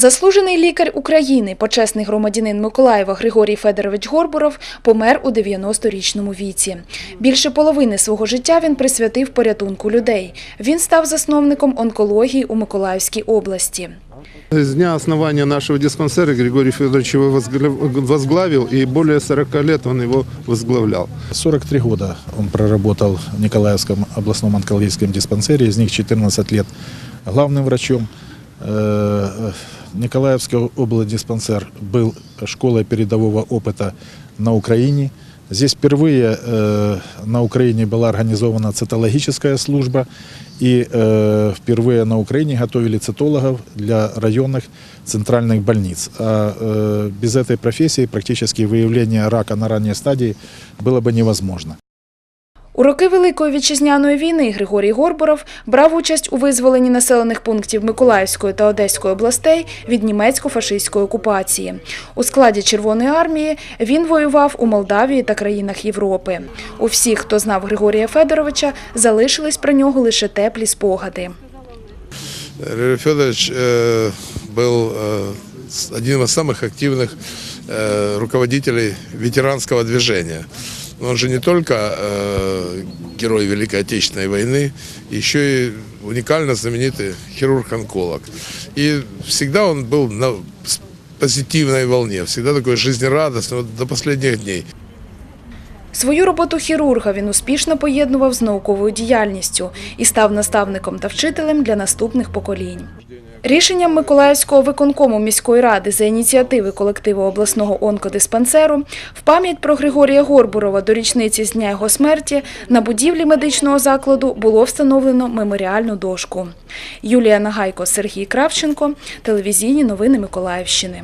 Заслужений лікар України, почесний громадянин Миколаєва Григорій Федорович Горбуров помер у 90-річному віці. Більше половини свого життя він присвятив порятунку людей. Він став засновником онкології у Миколаївській області. С дня основания нашего диспансера Григорий Федорович его возглавил, и более 40 лет он его возглавлял. 43 года он проработал в Николаевском областном онкологическом диспансере, из них 14 лет главным врачом. Э, Николаевский облдиспансер был школой передового опыта на Украине. Здесь впервые э, на Украине была организована цитологическая служба, и э, впервые на Украине готовили цитологов для районных центральных больниц. А э, без этой профессии практически выявление рака на ранней стадии было бы невозможно. У роки Великої вітчизняної війни Григорій Горбуров брав участь у визволенні населених пунктів Миколаївської та Одеської областей від німецько-фашистської окупації. У складі Червоної армії він воював у Молдавії та країнах Європи. У всіх, хто знав Григорія Федоровича, залишились про нього лише теплі спогади. Григорий Федорович э, был э, с- одним из самых активных э, руководителей ветеранского движения. Он же не только э, герой Великой Отечественной войны, еще и уникально знаменитый хирург-онколог. И всегда он был на с- позитивной волне, всегда такой жизнерадостный вот до последних дней. Свою роботу хірурга він успішно поєднував з науковою діяльністю і став наставником та вчителем для наступних поколінь. Рішенням Миколаївського виконкому міської ради за ініціативи колективу обласного онкодиспансеру в пам'ять про Григорія Горбурова до річниці з дня його смерті на будівлі медичного закладу було встановлено меморіальну дошку. Юлія Нагайко, Сергій Кравченко, телевізійні новини Миколаївщини.